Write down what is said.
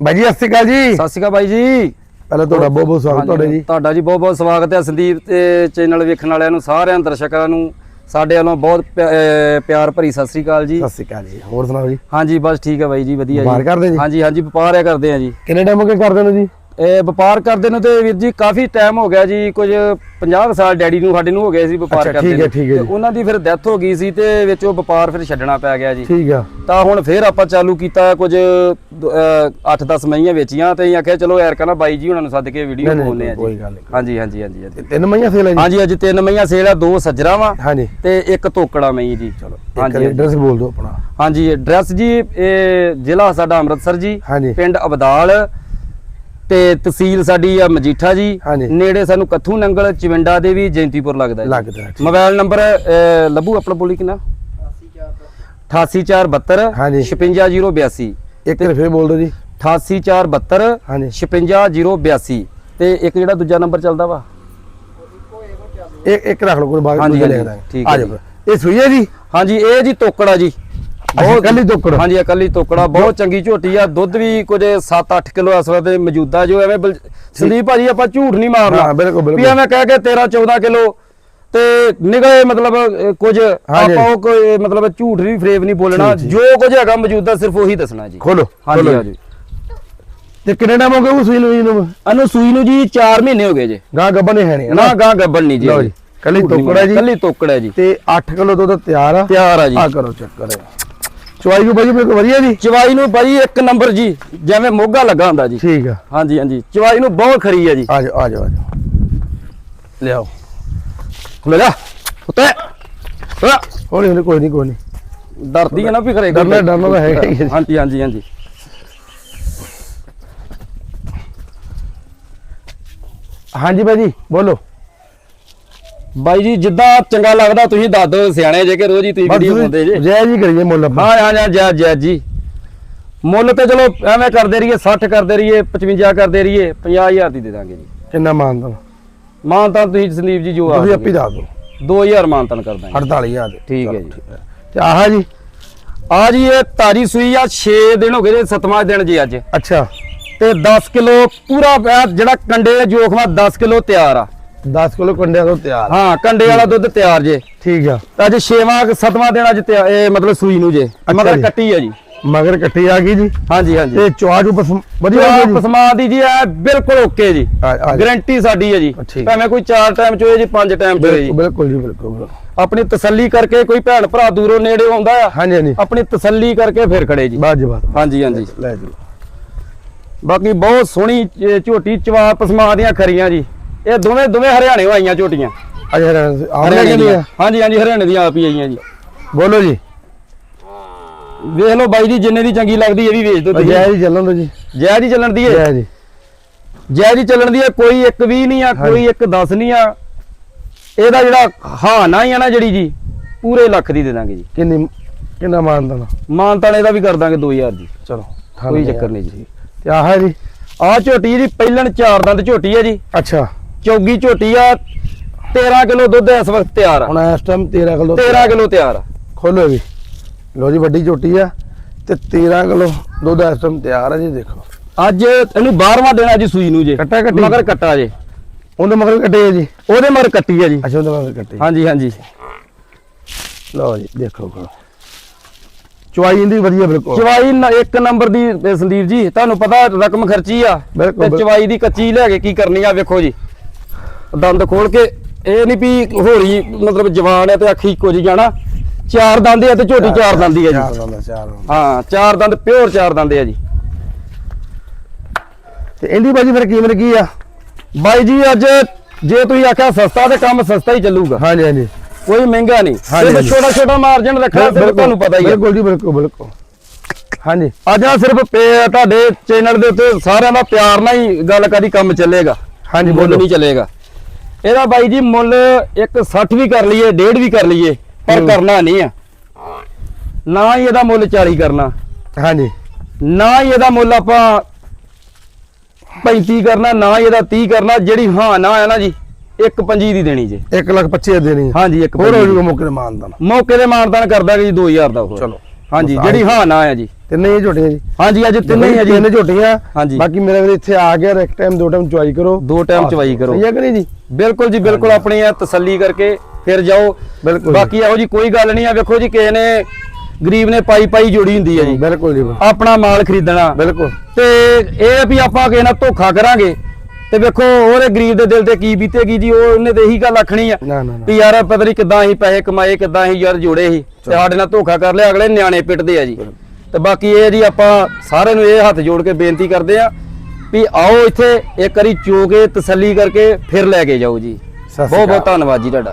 ਬਾਈ ਜੀ ਸਤਿ ਸ਼੍ਰੀ ਅਕਾਲ ਜੀ। ਸਤਿ ਸ਼੍ਰੀ ਅਕਾਲ ਬਾਈ ਜੀ। ਪਹਿਲਾਂ ਤੁਹਾਡਾ ਬਹੁਤ ਬਹੁਤ ਸਵਾਗਤ ਤੁਹਾਡਾ ਜੀ। ਤੁਹਾਡਾ ਜੀ ਬਹੁਤ ਬਹੁਤ ਸਵਾਗਤ ਹੈ ਸੰਦੀਪ ਤੇ ਚੈਨਲ ਵੇਖਣ ਵਾਲਿਆਂ ਨੂੰ ਸਾਰਿਆਂ ਦਰਸ਼ਕਾਂ ਨੂੰ ਸਾਡੇ ਵੱਲੋਂ ਬਹੁਤ ਪਿਆਰ ਭਰੀ ਸਤਿ ਸ਼੍ਰੀ ਅਕਾਲ ਜੀ। ਸਤਿ ਸ਼੍ਰੀ ਅਕਾਲ ਜੀ ਹੋਰ ਸੁਣਾਓ ਜੀ। ਹਾਂਜੀ ਬਸ ਠੀਕ ਹੈ ਬਾਈ ਜੀ ਵਧੀਆ ਜੀ? ਹਾਂਜੀ ਹਾਂਜੀ ਵਪਾਰ ਆ ਕਰਦੇ ਆ ਜੀ। ਕਿੰਨੇ ਟਾਈਮ ਹੋ ਕਰਦੇ ਨੂੰ ਜੀ? ਇਹ ਵਪਾਰ ਕਰਦੇ ਨੂੰ ਤੇ ਵੀਰ ਜੀ ਕਾਫੀ ਟਾਈਮ ਹੋ ਗਿਆ ਜੀ ਕੁਝ 50 ਕੁ ਸਾਲ ਡੈਡੀ ਨੂੰ ਸਾਡੇ ਨੂੰ ਹੋ ਗਏ ਸੀ ਵਪਾਰ ਕਰਦੇ ਠੀਕ ਹੈ, ਨੂੰ। ਠੀਕ ਹੈ ਤੇ। ਉਹਨਾਂ ਦੀ ਫਿਰ ਡੈਥ ਹੋ ਗਈ ਸੀ ਤੇ ਵਿੱਚ ਉਹ ਵਪਾਰ ਫਿਰ ਛੱਡਣਾ ਪੈ ਗਿਆ ਜੀ। ਠੀਕ ਆ। ਤਾਂ ਹੁਣ ਫੇਰ ਆਪਾਂ ਚਾਲੂ ਕੀਤਾ ਕੁਝ 8-10 ਮਹੀਆਂ ਵੇਚੀਆਂ ਤੇ ਆਖਿਆ ਚਲੋ ਯਾਰ ਕਹਿੰਦਾ ਬਾਈ ਜੀ ਉਹਨਾਂ ਨੂੰ ਸੱਦ ਕੇ ਵੀਡੀਓ ਬਣਾਉਂਦੇ ਆ ਜੀ। ਹਾਂਜੀ ਹਾਂਜੀ ਹਾਂਜੀ ਹਾਂਜੀ। ਤਿੰਨ ਮਹੀਆਂ ਸੇਲ ਹੈ ਜੀ? ਹਾਂਜੀ ਅੱਜ ਤਿੰਨ ਮਈਆਂ ਸੇਲ ਆ ਦੋ ਸੱਜਰਾ ਵਾ ਹਾਂਜੀ। ਤੇ ਇੱਕ ਤੋਕੜਾ ਮਈ ਜੀ। ਚਲੋ ਹਾਂਜੀ ਐਡਰੈਸ ਬੋਲ ਦਿਓ ਆਪਣਾ। ਹਾਂਜੀ ਐਡਰੈਸ ਜੀ ਇਹ ਜ਼ਿਲ੍ਹਾ ਸਾਡਾ ਅੰਮ੍ਰਿਤਸਰ ਜੀ ਪਿੰਡ ਅਬਦਾਲ ਤੇ ਤਹਿਸੀਲ ਸਾਡੀ ਆ ਮਜੀਠਾ ਜੀ ਹਾਂਜੀ। ਨੇੜੇ ਸਾਨੂੰ ਕੱਥੂ ਨੰਗਲ ਚਿਵੰਡਾ ਦੇ ਵੀ ਜੈਂਤੀਪੁਰ ਲੱਗਦਾ ਜੀ। ਲੱਗਦਾ ਹੈ। ਮੋਬਾਈਲ ਨੰਬਰ ਅਹ, ਲੱਭੂ ਆਪਣਾ ਬੋਲੀ ਕਿੰਨਾ? 88472 ਹਾਂਜੀ। 56082 ਇੱਕ ਵਾਰ ਫੇਰ ਬੋਲ ਦਿਓ ਜੀ 88472 ਹਾਂਜੀ। 56082 ਤੇ ਇੱਕ ਜਿਹੜਾ ਦੂਜਾ ਨੰਬਰ ਚੱਲਦਾ ਵਾ? ਇੱਕ ਇੱਕ ਰੱਖ ਲਓ ਕੋਈ ਬਾਅਦ ਹਾਂਜੀ, ਹਾਂਜੀ, ਲਿਖ ਦਾਂਗੇ ਠੀਕ ਆ ਫਿਰ। ਇਹ ਸੂਈ ਹੈ ਜੀ? ਹਾਂਜੀ ਇਹ ਜੀ ਤੋਕੜਾ ਜੀ। ਬਹੁਤ ਕੱਲੀ ਟੋਕੜ ਹਾਂਜੀ ਇਕੱਲੀ ਤੋਕੜਾ ਬਹੁਤ ਚੰਗੀ ਝੋਟੀ ਆ। ਦੁੱਧ ਵੀ ਕੁਝ 7-8 ਕਿਲੋ ਇਸ ਵੇਲੇ ਮੌਜੂਦਾ ਜੋ ਐਵੇਂ ਸੰਦੀਪ ਭਾਜੀ ਆਪਾਂ ਝੂਠ ਨਹੀਂ ਮਾਰਨਾ। ਹਾਂ, ਬਿਲਕੁਲ, ਬਿਲਕੁਲ। ਵੀ ਐਵੇਂ ਕਹਿ ਕੇ 13-14 ਕਿਲੋ ਤੇ ਨਿਗਲੇ ਮਤਲਬ ਕੁਝ। ਆਪਾਂ ਉਹ ਕੋਈ ਮਤਲਬ ਝੂਠ ਨਹੀਂ ਫਰੇਬ ਨਹੀਂ ਬੋਲਣਾ। ਜੋ ਕੁਝ ਹੈਗਾ ਮੌਜੂਦਾ ਸਿਰਫ ਉਹੀ ਦੱਸਣਾ ਜੀ। ਖੋਲੋ ਹਾਂਜੀ ਹਾਂਜੀ। ਤੇ ਕਿੰਨੇ ਟਾਈਮ ਹੋ ਗਏ ਉਹ ਸੂਈ ਨੂੰ ਜੀ ਨੂੰ? ਅਨੂ ਸੂਈ ਨੂੰ ਜੀ 4 ਮਹੀਨੇ ਹੋ ਗਏ ਜੀ। ਗਾਂ ਗੱਬਨ ਨਹੀਂ ਹੈ ਨਹੀਂ ਨਾ ਗਾਂ ਗੱਬਣ ਨਹੀਂ ਜੀ ਕੱਲੀ ਹੈ ਜੀ। ਕੱਲੀ ਤੋਕੜ ਹੈ ਜੀ। ਤੇ 8 ਕਿਲੋ ਦੁੱਧ ਤਿਆਰ ਆ? ਤਿਆਰ ਆ ਜੀ। ਆ ਕਰੋ ਚੈੱਕ ਚੁਆਈ ਨੂੰ ਬਾਈ ਮੇਰੇ ਵਧੀਆ ਜੀ? ਚਵਾਈ ਨੂੰ ਬਾਈ ਇੱਕ ਨੰਬਰ ਜੀ ਜਿਵੇਂ ਮੋਗਾ ਲੱਗਾ ਹੁੰਦਾ ਜੀ। ਠੀਕ ਆ। ਹਾਂਜੀ ਹਾਂਜੀ। ਚਵਾਈ ਨੂੰ ਬਹੁਤ ਖਰੀ ਹੈ ਜੀ। ਆ ਜਾਓ ਆ ਜਾਓ ਆ ਜਾਓ। ਲਿਆਓ। ਲੈ ਜਾ ਉੱਤੇ। ਹੌਲੀ ਹੌਲੀ ਕੋਈ ਨਹੀਂ ਕੋਈ ਨਹੀਂ। ਡਰਦੀ ਹੈ ਨਾ ਵੀ ਖਰੇ ਡਰਨਾ- ਡਰਨਾ ਤਾਂ ਹੈਗਾ। ਹਾਂਜੀ ਹਾਂਜੀ ਹਾਂਜੀ। ਹਾਂਜੀ ਬਾਈ ਜੀ ਬੋਲੋ। ਬਾਈ ਜੀ ਜਿੱਦਾਂ ਚੰਗਾ ਲੱਗਦਾ ਤੁਸੀਂ ਦੱਸ ਦਿਓ ਸਿਆਣੇ ਜੇ ਕਿ ਰੋਜ਼ ਹੀ ਤੁਸੀਂ ਵੀਡੀਓ ਪਾਉਂਦੇ ਜੇ। ਜੈ ਜੀ ਕਰੀਏ ਮੁੱਲ ਆਪਾਂ। ਹਾਂ ਹਾਂ ਹਾਂ ਜੈ ਜੈ ਜੀ। ਮੁੱਲ ਤੇ ਚਲੋ ਐਵੇਂ ਕਰਦੇ ਰਹੀਏ 60 ਕਰਦੇ ਰਹੀਏ 55 ਕਰਦੇ ਰਹੀਏ 50000 ਦੀ ਦੇ ਦਾਂਗੇ ਜੀ। ਕਿੰਨਾ ਮਾਨਦਾ ਮਾਨ ਤਾਂ? ਤੁਸੀਂ ਸੰਦੀਪ ਜੀ ਜੋ ਤੁਸੀਂ ਆਪੀ ਦੱਸ ਦਿਓ। 2000 ਮਾਨ ਤਾਂ ਕਰ ਦਾਂਗੇ। 48000 ਦੇ। ਠੀਕ ਹੈ ਜੀ। ਤੇ ਆਹ ਜੀ? ਆ ਜੀ ਇਹ ਤਾਜੀ ਸੂਈ ਆ 6 ਦਿਨ ਹੋ ਗਏ ਜੇ 7ਵਾਂ ਦਿਨ ਜੀ ਅੱਜ। ਅੱਛਾ। ਤੇ 10 ਕਿਲੋ ਪੂਰਾ ਜਿਹੜਾ ਕੰਡੇ ਜੋਖਵਾ 10 ਕਿਲੋ ਤਿਆਰ ਆ। 10 ਕਿਲੋ ਕੰਡਿਆਂ ਤੋਂ ਤਿਆਰ। ਹਾਂ ਕੰਡੇ ਵਾਲਾ ਦੁੱਧ ਤਿਆਰ ਜੇ। ਠੀਕ ਆ। ਤਾਂ ਅੱਜ 6ਵਾਂ 7ਵਾਂ ਦਿਨ ਅੱਜ ਇਹ ਮਤਲਬ ਸੂਈ ਨੂੰ ਜੇ। ਮਗਰ। ਕੱਟੀ ਆ ਜੀ। ਮਗਰ ਇਕੱਠੀ ਆ ਗਈ ਜੀ। ਹਾਂਜੀ ਹਾਂਜੀ। ਤੇ ਚੁਆ ਜੂ ਪਸਮ ਵਧੀਆ ਪਸਮਾ ਦੀ ਜੀ ਐ ਬਿਲਕੁਲ ਓਕੇ ਜੀ। ਗਾਰੰਟੀ ਸਾਡੀ ਹੈ ਜੀ। ਭਾਵੇਂ ਕੋਈ 4 ਟਾਈਮ ਚ ਹੋਏ ਜੀ 5 ਟਾਈਮ ਚ ਹੋਏ ਜੀ। ਬਿਲਕੁਲ ਜੀ ਬਿਲਕੁਲ। ਆਪਣੀ ਤਸੱਲੀ ਕਰਕੇ ਕੋਈ ਭੈਣ ਭਰਾ ਦੂਰੋਂ ਨੇੜੇ ਆਉਂਦਾ ਆ ਹਾਂਜੀ ਹਾਂਜੀ। ਆਪਣੀ ਤਸੱਲੀ ਕਰਕੇ ਫਿਰ ਖੜੇ ਜੀ। ਬਾਜ ਬਾਤ ਹਾਂਜੀ ਹਾਂਜੀ। ਲੈ ਜੀ। ਬਾਕੀ ਬਹੁਤ ਸੋਹਣੀ ਝੋਟੀ ਚਵਾ ਪਸਮਾ ਦੀਆਂ ਖਰੀਆਂ ਜੀ। ਇਹ ਦੋਵੇਂ ਦੋਵੇਂ ਹਰਿਆਣੇ ਆਈਆਂ ਝੋਟੀਆਂ। ਕਿੰਨੀ ਦੀਆਂ। ਆ ਹਾਂਜੀ ਹਾਂਜੀ ਹਰਿਆਣੇ ਦੀਆਂ ਆਪ ਹੀ ਆਈਆਂ ਜੀ। ਬੋਲੋ ਜੀ। ਵੇਖ ਲਓ ਬਾਈ ਜੀ ਜਿੰਨੇ ਦੀ ਚੰਗੀ ਲੱਗਦੀ ਇਹ ਵੀ ਵੇਚ ਦਿਓ ਜੈ ਤੁਸੀਂ। ਜੀ ਚੱਲਣ ਦੋ ਜੀ। ਜੈ ਦੀ ਚੱਲਣ ਦੀ ਹੈ ਜੈ ਜੀ। ਜੈ ਦੀ ਚੱਲਣ ਦੀ ਹੈ ਕੋਈ ਇੱਕ ਵੀ ਨਹੀਂ ਆ ਕੋਈ ਇੱਕ 10 ਨਹੀਂ ਆ। ਇਹਦਾ ਜਿਹੜਾ ਹਾਂ ਨਾ ਹੀ ਆ ਨਾ ਜਿਹੜੀ ਜੀ ਪੂਰੇ ਲੱਖ ਦੀ ਦੇ ਦਾਂਗੇ ਜੀ। ਕਿੰਨੀ ਕਿੰਨਾ ਮਾਨਦਾ ਮਾਨਤਾਨ ਇਹਦਾ ਵੀ ਕਰ ਦਾਂਗੇ 2000 ਦੀ ਚਲੋ ਕੋਈ ਚੱਕਰ ਨਹੀਂ ਜੀ। ਤੇ ਆਹ ਜੀ। ਆਹ ਝੋਟੀ ਜੀ ਪਹਿਲਣ ਚਾਰ ਦੰਦ ਝੋਟੀ ਹੈ ਜੀ। ਅੱਛਾ। ਚੌਗੀ ਝੋਟੀ ਆ 13 ਕਿਲੋ ਦੁੱਧ ਇਸ ਵਕਤ ਤਿਆਰ ਆ। ਹੁਣ ਇਸ ਟਾਈਮ 13 ਕਿਲੋ 13 ਕਿਲੋ ਤਿਆਰ ਆ। ਖੋਲੋ ਵੀ ਲੋ ਜੀ ਵੱਡੀ ਝੋਟੀ ਆ ਤੇ 13 ਕਿਲੋ ਦੁੱਧ ਇਸ ਟਾਈਮ ਤਿਆਰ ਆ ਜੀ ਦੇਖੋ। ਅੱਜ ਇਹਨੂੰ 12ਵਾਂ ਦੇਣਾ ਜੀ ਸੂਈ ਨੂੰ ਜੇ। ਕੱਟਾ ਕੱਟੀ? ਮਗਰ ਕੱਟਾ ਜੇ। ਉਹਦੇ ਮਗਰ ਕੱਟੇ ਆ ਜੀ। ਉਹਦੇ ਮਗਰ ਕੱਟੀ ਆ ਜੀ। ਅੱਛਾ ਉਹਦੇ ਮਗਰ ਕੱਟੇ। ਹਾਂਜੀ ਹਾਂਜੀ। ਲਓ ਜੀ ਦੇਖੋ ਕਰੋ ਚੁਆਈ ਇੰਦੀ ਵਧੀਆ ਬਿਲਕੁਲ। ਚਵਾਈ ਇੱਕ ਨੰਬਰ ਦੀ ਸੰਦੀਪ ਜੀ ਤੁਹਾਨੂੰ ਪਤਾ ਰਕਮ ਖਰਚੀ ਆ। ਤੇ। ਚਵਾਈ ਦੀ ਕੱਚੀ ਲੈ ਕੇ ਕੀ ਕਰਨੀ ਆ ਵੇਖੋ ਜੀ। ਦੰਦ ਖੋਲ ਕੇ ਇਹ ਨਹੀਂ ਵੀ ਹੋਰੀ ਮਤਲਬ ਜਵਾਨ ਹੈ ਤੇ ਅੱਖੀ ਕੁਝ ਜਾਣਾ। ਚਾਰ ਦੰਦ ਆ ਤੇ ਝੋਟੀ ਚਾਰ ਦੰਦੀ ਚਾਰ ਜੀ। ਦੰਦ ਚਾਰ ਦੰਦ। ਹਾਂ ਚਾਰ ਦੰਦ ਪਿਓਰ ਚਾਰ ਦੰਦ ਆ ਜੀ। ਤੇ ਇਹਦੀ ਬਾਜੀ ਫਿਰ ਕੀਮਤ ਕੀ ਆ? ਬਾਈ ਜੀ ਅੱਜ ਜੇ ਤੁਸੀਂ ਆਖਿਆ ਸਸਤਾ ਤੇ ਕੰਮ ਸਸਤਾ ਹੀ ਚੱਲੂਗਾ। ਹਾਂਜੀ ਹਾਂਜੀ। ਕੋਈ ਮਹਿੰਗਾ ਨਹੀਂ। ਸਿਰਫ। ਛੋਟਾ ਛੋਟਾ ਮਾਰਜਨ ਰੱਖਣਾ ਸਿਰਫ ਤੁਹਾਨੂੰ ਪਤਾ ਹੀ ਹੈ ਬਿਲਕੁਲ ਜੀ ਬਿਲਕੁਲ ਬਿਲਕੁਲ। ਹਾਂਜੀ। ਅੱਜ ਆ ਸਿਰਫ ਤੁਹਾਡੇ ਚੈਨਲ ਦੇ ਉੱਤੇ ਸਾਰਿਆਂ ਦਾ ਪਿਆਰ ਨਾਲ ਹੀ ਗੱਲ ਕਰੀ ਕੰਮ ਚੱਲੇਗਾ। ਹਾਂਜੀ, ਬੋਲੋ। ਨਹੀਂ ਚੱਲੇਗਾ। ਇਹਦਾ ਬਾਈ ਜੀ ਮੁੱਲ ਇੱਕ 60 ਵੀ ਕਰ ਲਈਏ ਡੇਢ ਵੀ ਕਰ ਲਈਏ ਪਰ। ਕਰਨਾ ਨਹੀਂ ਆ। ਨਾ ਹੀ ਇਹਦਾ ਮੁੱਲ 40 ਕਰਨਾ। ਹਾਂਜੀ। ਨਾ ਹੀ ਇਹਦਾ ਮੁੱਲ ਆਪਾਂ 35 ਕਰਨਾ ਨਾ ਹੀ ਇਹਦਾ 30 ਕਰਨਾ ਜਿਹੜੀ ਹਾਂ ਨਾ ਹੈ ਨਾ ਜੀ ਇੱਕ ਪੰਜੀ ਦੀ ਦੇਣੀ ਜੇ। 1 ਲੱਖ 25 ਦੇਣੀ ਹਾਂਜੀ ਇੱਕ ਹੋਰ ਹੋ ਜੂਗਾ ਮੌਕੇ ਤੇ ਮਾਨਦਾਨ। ਮੌਕੇ ਦੇ ਮਾਨਦਾਨ ਕਰਦਾ ਜੀ 2000 ਦਾ ਹੋਰ। ਚਲੋ। ਹਾਂਜੀ ਜਿਹੜੀ। ਹਾਂ ਨਾ ਹੈ ਜੀ। ਤਿੰਨੇ ਹੀ ਝੋਟੀਆਂ ਜੀ। ਹਾਂਜੀ ਅੱਜ ਤਿੰਨੇ ਹੀ ਆ ਜੀ। ਤਿੰਨ ਝੋਟੀਆਂ। ਹਾਂਜੀ। ਬਾਕੀ ਮੇਰੇ ਵੀਰ ਇੱਥੇ ਆ ਗਿਆ ਇੱਕ ਟਾਈਮ ਦੋ ਟਾਈਮ ਚੁਆਈ ਕਰੋ। ਦੋ ਟਾਈਮ ਚਵਾਈ ਕਰੋ। ਸਹੀ ਹੈ ਕਿ ਨਹੀਂ ਜੀ? ਬਿਲਕੁਲ ਜੀ ਬਿਲਕੁਲ ਆਪਣੀ ਇਹ ਤਸੱਲੀ ਕਰਕੇ ਫਿਰ ਜਾਓ। ਬਿਲਕੁਲ। ਬਾਕੀ ਇਹੋ ਜੀ ਕੋਈ ਗੱਲ ਨਹੀਂ ਆ। ਵੇਖੋ ਜੀ ਕਿਸੇ ਨੇ ਗਰੀਬ ਨੇ ਪਾਈ ਪਾਈ ਜੋੜੀ ਹੁੰਦੀ ਹੈ ਜੀ। ਬਿਲਕੁਲ ਜੀ। ਆਪਣਾ ਮਾਲ ਖਰੀਦਣਾ। ਬਿਲਕੁਲ। ਤੇ ਇਹ ਆ ਵੀ ਆਪਾਂ ਕਿਸੇ ਨਾਲ ਧੋਖਾ ਕਰਾਂਗੇ। ਤੇ ਵੇਖੋ ਉਹਦੇ ਗਰੀਬ ਦੇ ਦਿਲ ਤੇ ਕੀ ਬੀਤੇਗੀ ਜੀ ਉਹ ਉਹਨੇ ਤੇ ਇਹੀ ਗੱਲ ਆਖਣੀ ਆ ਵੀ ਯਾਰ ਪਤਾ ਨਹੀਂ ਕਿੱਦਾਂ ਅਸੀਂ ਪੈਸੇ ਕਮਾਏ ਕਿੱਦਾਂ ਅਸੀਂ ਯਾਰ ਜੋੜੇ ਸੀ। ਤੇ ਸਾਡੇ ਨਾਲ ਧੋਖਾ ਕਰ ਲਿਆ ਅਗਲੇ ਨਿਆਣੇ ਪਿੱਟਦੇ ਆ ਜੀ। ਤੇ ਬਾਕੀ ਇਹ ਜੀ ਆਪਾਂ ਸਾਰਿਆਂ ਨੂੰ ਇਹ ਹੱਥ ਜੋੜ ਕੇ ਬੇਨਤੀ ਕਰਦੇ ਆ ਵੀ ਆਓ ਇੱਥੇ ਇੱਕ ਵਾਰੀ ਚੋ ਕੇ ਤਸੱਲੀ ਕਰਕੇ ਫਿਰ ਲੈ ਕੇ ਜਾਓ ਜੀ ਬਹੁਤ ਬਹੁਤ। ਧੰਨਵਾਦ ਜੀ ਤੁਹਾਡਾ